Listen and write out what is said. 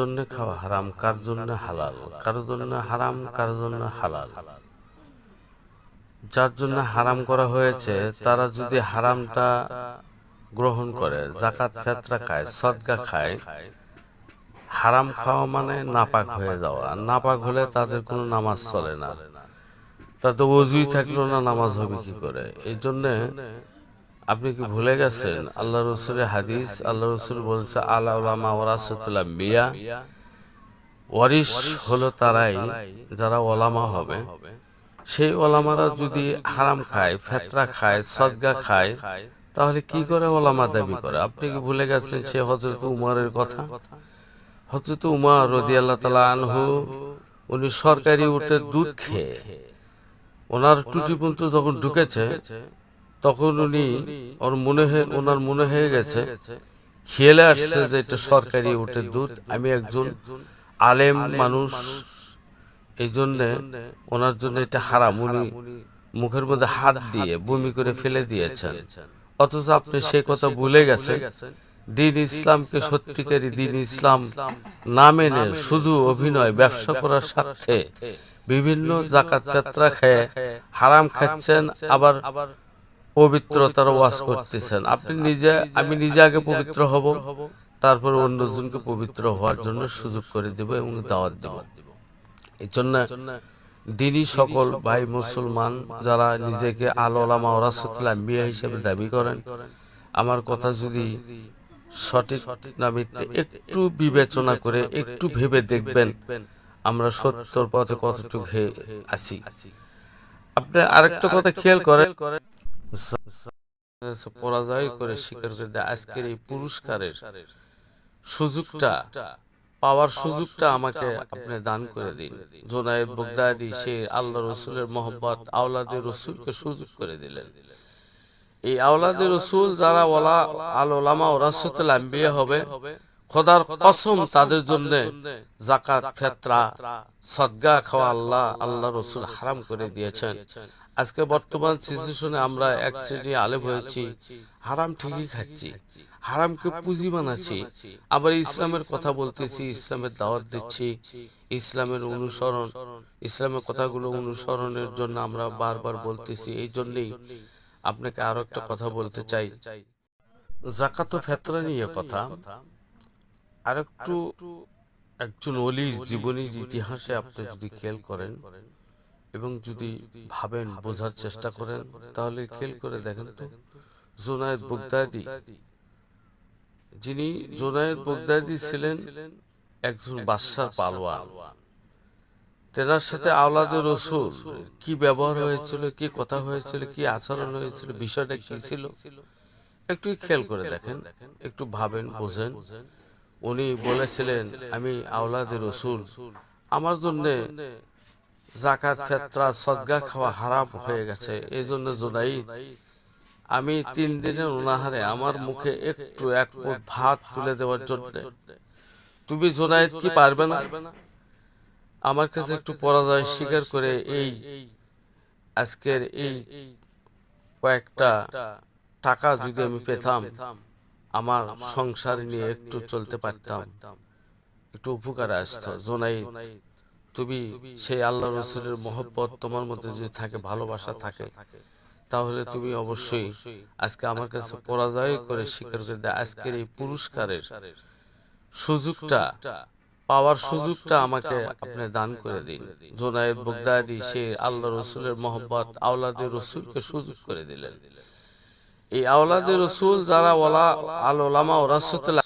জন্য খাওয়া হারাম, কার জন্য হালাল? কার জন্য হারাম, কার জন্য হালাল? যার জন্য হারাম করা হয়েছে, তারা যদি হারামটা গ্রহণ করে জাকাত ফেতরা খায়, সদগা খায়, হারাম খাওয়া মানে নাপাক হয়ে যাওয়া। নাপাক হলে তাদের কোনো নামাজ চলে না। তাদের অজুই থাকল না নামাজ হবে কি করে? এই জন্যে আপনি কি ভুলে গেছেন? আল্লাহ রসুলের হাদিস, আল্লাহ রসুল বলছে আল্লাহ ওরাসতুল্লাহ মিয়া হলো তারাই যারা ওলামা হবে। সেই ওলামারা যদি হারাম খায়, ফেতরা খায়, সদগা খায়, তাহলে কি করে ওলামা দাবি করে? আপনি কি ভুলে গেছেন সে হজরত উমরের কথা? হজরত উমর রদি আল্লাহ তালা আনহু, উনি সরকারি উঠে দুধ খেয়ে, ওনার টুটি পর্যন্ত যখন ঢুকেছে তখন উনি ওর মনে হয়ে ওনার মনে হয়ে গেছে খেলে আসছে যে এটা সরকারি উঠে দুধ আমি একজন আলেম মানুষ এই জন্যে ওনার জন্য এটা হারাম। উনি মুখের মধ্যে হাত দিয়ে বমি করে ফেলে দিয়েছেন। অথচ আপনি সেই কথা ভুলে গেছেন। দিন ইসলামকে সত্যিকারী দিন ইসলাম না মেনে শুধু অভিনয় ব্যবসা করার স্বার্থে বিভিন্ন জাকাত ফেতরা খেয়ে হারাম খাচ্ছেন আবার পবিত্রতার ওয়াজ করতেছেন। আপনি নিজে আমি নিজে আগে পবিত্র হব তারপর অন্যজনকে পবিত্র হওয়ার জন্য সুযোগ করে দেব এবং দাওয়াত দেব। এই জন্য দিনই সকল ভাই মুসলমান যারা নিজেকে আলোলামা ওরাসতুল্লাহ বিয়ে হিসেবে দাবি করেন। আমার কথা যদি সঠিক না মিথ্যে একটু বিবেচনা করে একটু ভেবে দেখবেন আমরা সত্যর পথে কতটুকু আসি আপনি আরেকটা কথা খেয়াল করেন। পরাজয় করে স্বীকার করে দেয়। আজকের এই পুরস্কারের সুযোগটা, পাওয়ার সুযোগটা আমাকে আপনি দান করে দিন। জোনায়েদ বগদাদি, সে আল্লাহ রসুলের মোহব্বত, আওলাদের রসুলকে সুযোগ করে দিলেন। এই আওলাদের রসুল যারা ওলা, আল ওলামা ও রাসুল আম্বিয়া হবে, খোদার কসম তাদের জন্য জাকাত, ফেতরা সদগা খাওয়া আল্লাহ আল্লাহ রসুল হারাম করে দিয়েছেন। আজকে বর্তমান সিচুয়েশনে আমরা এক শ্রেণি আলেম হয়েছি, হারাম ঠিকই খাচ্ছি, হারামকে পুঁজি বানাচ্ছি। আবার ইসলামের কথা বলতেছি, ইসলামের দাওয়াত দিচ্ছি, ইসলামের অনুসরণ, ইসলামের কথাগুলো অনুসরণের জন্য আমরা বারবার বলতেছি। এই জন্যই আপনাকে আরও একটা কথা বলতে চাই। জাকাত ফেতরা নিয়ে কথা। আর একটু একজন অলির জীবনীর ইতিহাসে আপনি যদি খেয়াল করেন এবং যদি ভাবেন, বোঝার চেষ্টা করেন, তাহলে খেয়াল করে দেখেন তো, জোনায়েদ বগদাদি। যিনি জোনায়েদ বগদাদি ছিলেন একজন বাদশার পালোয়ান। তেনার সাথে আওলাদের রসুল, কি ব্যবহার হয়েছিল, কি কথা হয়েছিল, কি আচরণ হয়েছিল, বিষয়টা কি ছিল, একটু খেয়াল করে দেখেন, একটু ভাবেন, বোঝেন। উনি বলেছিলেন, আমি আওলাদের রসুল। আমার জন্যে জাকাত ফেতরা, সদগা খাওয়া হারাম হয়ে গেছে। এই জন্য জোনাই আমি তিন দিনের অনাহারে আমার মুখে একটু এক ভাত তুলে দেওয়ার জন্য। তুমি জোনায়েদ কি পারবে না? আমার কাছে একটু পরাজয় স্বীকার করে এই আজকের এই কয়েকটা টাকা যদি আমি পেতাম। আমার সংসার নিয়ে একটু চলতে পারতাম। একটু উপকার আসতো। জোনাই তুমি সেই আল্লাহ রসুলের মহব্বত তোমার মধ্যে যদি থাকে, ভালোবাসা থাকে, তাহলে তুমি অবশ্যই আজকে আমার কাছে পরাজয় করে স্বীকার করে দেয় আজকের এই পুরস্কারের সুযোগটা, পাওয়ার সুযোগটা আমাকে আপনি দান করে দিন। জোনায়েদ বগদাদি, সে আল্লাহ রসুলের মোহব্বত আওলাদের রসুলকে সুযোগ করে দিলেন। এই আওলাদ রসুল যারা ওলা আল ওলামা ও রাসুতুল্লাহ